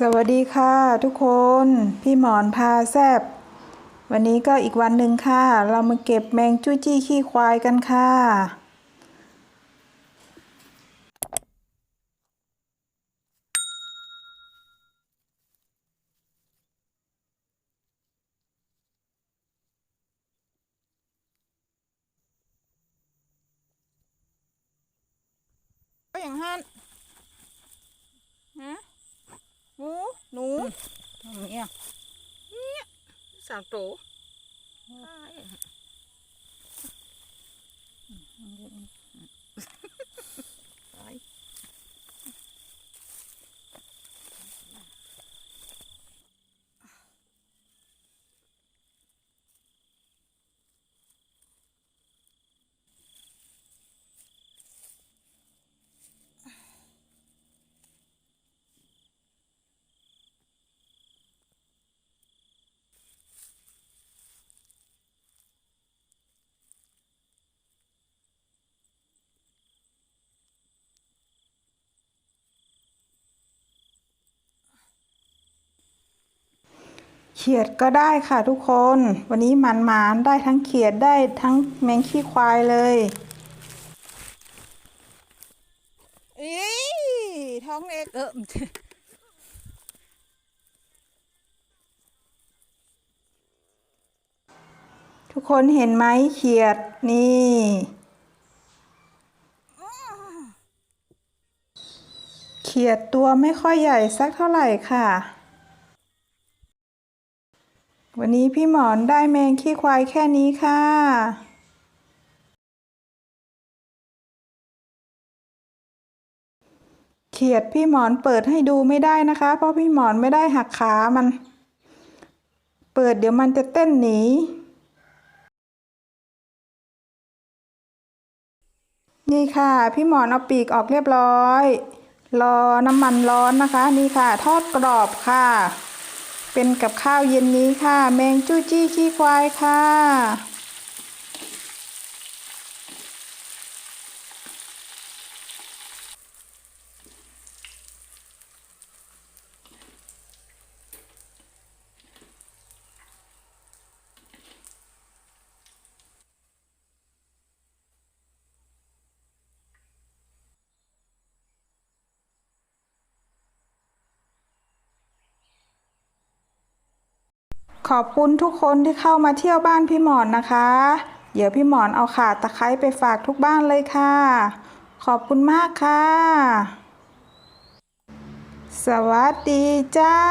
สวัสดีค่ะ ทุกคนพี่หมอนพาแซบวันนี้ก็อีกวันหนึ่งค่ะ เรามาเก็บแมงจุ้จี้ขี้ควายกันค่ะ ก็อย่างฮั่นฮะ หมูหนูทำเงี้ยเนี่ยสามโตไเขียดก็ได้ค่ะทุกคน วันนี้มันหมานได้ทั้งเขียดได้ทั้งแมงขี้ควายเลยเอ้ยท้องเอกเออทุกคนเห็นไหมเขียดนี่เขียดตัวไม่ค่อยใหญ่สักเท่าไหร่ค่ะ วันนี้พี่หมอนได้แมงขี้ควายแค่นี้ค่ะเขียดพี่หมอนเปิดให้ดูไม่ได้นะคะ เพราะพี่หมอนไม่ได้หักขามัน เปิดเดี๋ยวมันจะเต้นหนี นี่ค่ะ พี่หมอนเอาปีกออกเรียบร้อย รอน้ำมันร้อนนะคะ นี่ค่ะ ทอดกรอบค่ะ เป็นกับข้าวเย็นนี้ค่ะ แมงจู้จี้ขี้ควายค่ะ ขอบคุณทุกคนที่เข้ามาเที่ยวบ้านพี่หมอนนะคะ เดี๋ยวพี่หมอนเอาข่าตะไคร้ไปฝากทุกบ้านเลยค่ะ ขอบคุณมากค่ะ สวัสดีเจ้า